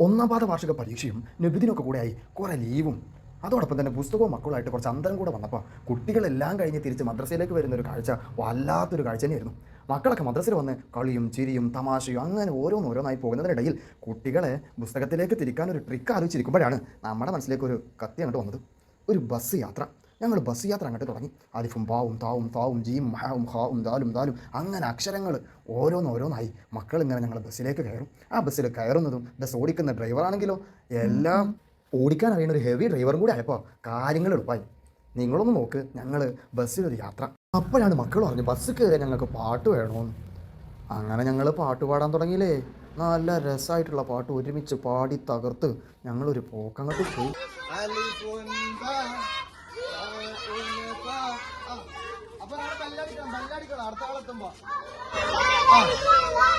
ഒന്നാം പാത വാർഷിക പരീക്ഷയും നബിദിനൊക്കെ ആയി കുറേ ലീവും. അതോടൊപ്പം തന്നെ പുസ്തകവും മക്കളുമായിട്ട് കുറച്ച് അന്തരം കൂടെ വന്നപ്പോൾ കുട്ടികളെല്ലാം കഴിഞ്ഞ് തിരിച്ച് മദ്രസയിലേക്ക് വരുന്ന ഒരു കാഴ്ച വല്ലാത്തൊരു കാഴ്ച തന്നെയായിരുന്നു മക്കളൊക്കെ മദ്രസയിൽ വന്ന് കളിയും ചിരിയും തമാശയും അങ്ങനെ ഓരോന്നോരോന്നായി പോകുന്നതിനിടയിൽ കുട്ടികളെ പുസ്തകത്തിലേക്ക് തിരിക്കാൻ ഒരു ട്രിക്ക് ആലോചിച്ചിരിക്കുമ്പോഴാണ് നമ്മുടെ മനസ്സിലേക്ക് ഒരു കത്തി അങ്ങോട്ട് വന്നത്. ഒരു ബസ് യാത്ര. ഞങ്ങൾ ബസ് യാത്ര അങ്ങോട്ട് തുടങ്ങി. അലിഫും ബാവും താവും താവും ജീം മഹാവും ഹാവും ദാലും ദാലും അങ്ങനെ അക്ഷരങ്ങൾ ഓരോന്നോരോന്നായി മക്കൾ ഇങ്ങനെ ഞങ്ങൾ ബസ്സിലേക്ക് കയറും. ആ ബസ്സിൽ കയറുന്നതും ബസ് ഓടിക്കുന്ന ഡ്രൈവറാണെങ്കിലോ എല്ലാം ഓടിക്കാൻ അറിയുന്ന ഒരു ഹെവി ഡ്രൈവറും കൂടി ആയപ്പോൾ കാര്യങ്ങൾ എളുപ്പമായി നിങ്ങളൊന്ന് നോക്ക് ഞങ്ങൾ ബസ്സിലൊരു യാത്ര. അപ്പോഴാണ് മക്കൾ പറഞ്ഞു ബസ് കയറിയാൽ ഞങ്ങൾക്ക് പാട്ട് വേണമെന്ന് അങ്ങനെ ഞങ്ങൾ പാട്ട് പാടാൻ തുടങ്ങിയില്ലേ. നല്ല രസമായിട്ടുള്ള പാട്ട് ഒരുമിച്ച് പാടി തകർത്ത് ഞങ്ങളൊരു പോക്കങ്ങോട്ട് പോയി. അടുത്ത ആളെത്തുമ്പോ ആ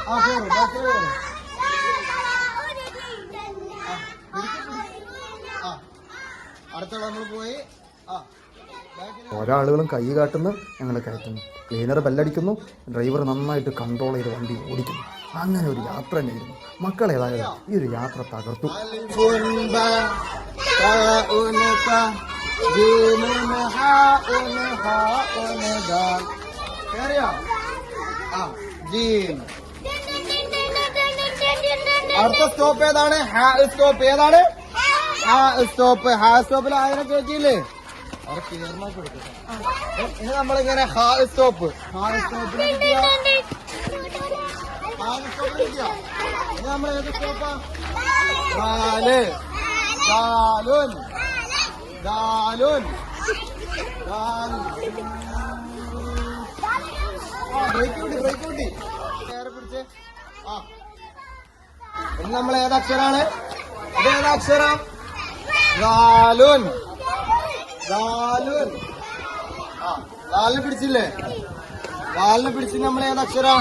ആ കേറും ബാക്കി കേറും. ആ അടുത്ത നമ്മൾ പോയി. ആ ഒരാളുകളും കൈ കാട്ടുന്നു ഞങ്ങൾ കയറ്റുന്നു. ക്ലീനർ ബെല്ലടിക്കുന്നു ഡ്രൈവർ നന്നായിട്ട് കൺട്രോൾ ചെയ്ത് വണ്ടി ഓടിക്കുന്നു. അങ്ങനെ ഒരു യാത്ര തന്നെയായിരുന്നു മക്കൾ ഏതായാലും ഈ ഒരു യാത്ര തകർത്തു. കേറിയോ ആ ജീം അടുത്ത സ്റ്റോപ്പ് ഏതാണ്? ഹാ സ്റ്റോപ്പ് ഏതാണ്? ഹാ സ്റ്റോപ്പ് ഹാ സ്റ്റോപ്പിൽ ആയിരം ചോദിച്ചില്ലേ അവിടെ ക്ലിയർമാ കൊടുക്കട്ടെ ഇനി നമ്മളിങ്ങനെ ഹാ സ്റ്റോപ്പ് ഹാ സ്റ്റോപ്പിൽ കിട്ടിയ ഹാ സ്റ്റോപ്പിൽ കിട്ടിയ ഇനി നമ്മൾ ഏത് സ്റ്റോപ്പാ നാല്. ദാലുൻ ദാലുൻ ആ ബ്രേക്ക് വിട്ടി ബ്രേക്ക് വിട്ടി നേരെ പിടിച്ച്. ആ. ഇനി നമ്മൾ ഏതക്ഷരാണ് ഇത് ഏതക്ഷരം ലാലുൻ. ദാലുൻ ആ ദാലിനെ പിടിച്ചില്ലേ? ലാലിനെ പിടിച്ച് നമ്മൾ ഏതക്ഷരം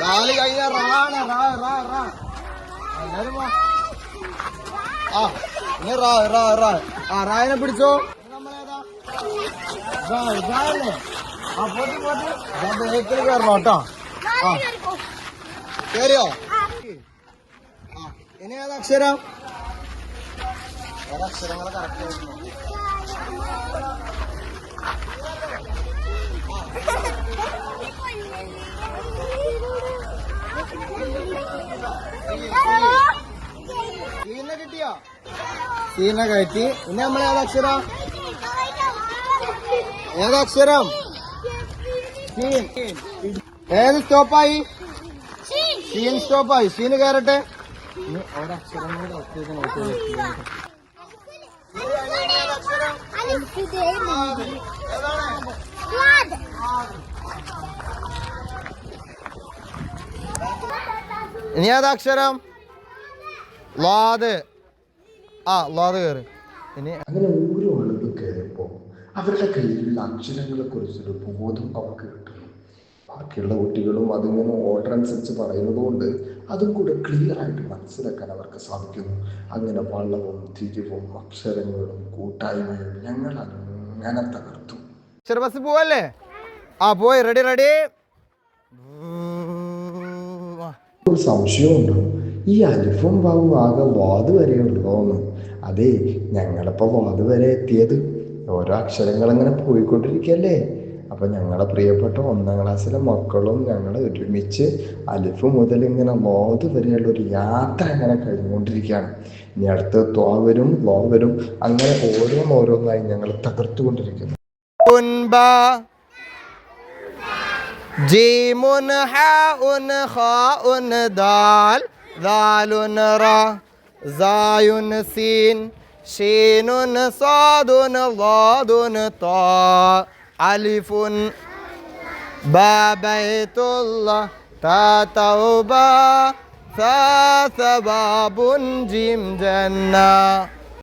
ലാൽ കഴിഞ്ഞ റാണ് റാ റാ റാ. എല്ലാരും ആ ഇനി റാ റാ റാ. ആ റായനെ പിടിച്ചോ. നമ്മളേതാ ദാ, ദാൽ. ആ പോട്ട് പോട്ട് ബേക്കിൽ കയറണം കേട്ടോ ആ കേറിയോ? ആ ഇനി ഏതാ അക്ഷരം? അക്ഷരങ്ങൾ കറക്റ്റ് ആയിരുന്നു സീന കിട്ടിയോ? സീന കയറ്റി. ഇനി നമ്മൾ ഏതാ അക്ഷരം? ഏതാ സ്റ്റോപ്പായി? സീൻ സ്റ്റോപ്പായി. സീന് കയറട്ടെ. ഇനി ഒരക്ഷരം കൂടെ ഒറ്റയ്ക്ക് നോക്കി ഇനി ഏതാ അക്ഷരം? ലാദ്. ആ ലാദ് കയറി. ഇനി അവരുടെ കയ്യിലുള്ള അക്ഷരങ്ങളെ കുറിച്ചൊരു ബോധം അവർക്ക് കിട്ടുന്നു. ബാക്കിയുള്ള കുട്ടികളും അതിങ്ങനെ ഓർഡർ അനുസരിച്ച് പറയുന്നത് കൊണ്ട് അതും കൂടെ ക്ലിയർ ആയിട്ട് മനസ്സിലാക്കാൻ അവർക്ക് സാധിക്കുന്നു. അങ്ങനെ വള്ളവും തിരിവും അക്ഷരങ്ങളും കൂട്ടായ്മയും ഞങ്ങൾ അങ്ങനെ തകർത്തു. അക്ഷര ബസ് പോവല്ലേ? ആ പോയി. റെഡി റെഡി ഒരു സംശയമുണ്ടോ. ഈ അലിഫും ബാബും ആകെ വാത് വരെ ഉള്ളോന്ന് അതെ ഞങ്ങളിപ്പോൾ വാത് വരെ എത്തിയത് ഓരോ അക്ഷരങ്ങൾ അങ്ങനെ പോയിക്കൊണ്ടിരിക്കുകയല്ലേ? അപ്പൊ ഞങ്ങളെ പ്രിയപ്പെട്ട ഒന്നാം ക്ലാസ്സിലെ മക്കളും ഞങ്ങൾ ഒരുമിച്ച് അലിഫ് മുതൽ ഇങ്ങനെ ലോത് വരെയുള്ള ഒരു യാത്ര അങ്ങനെ കഴിഞ്ഞുകൊണ്ടിരിക്കുകയാണ്. ഇനി അടുത്ത് തോവരും ലോവരും അങ്ങനെ ഓരോന്നോരോന്നായി ഞങ്ങൾ തകർത്തുകൊണ്ടിരിക്കുന്നു. ജീമുൻ ദാൽ സീൻ. শিনুন সাদুন ওয়াদুন ত। আলিফুন বাবাইতুল্লাহ তা তাওবা সা সবাবুন জিম জান্নাহ।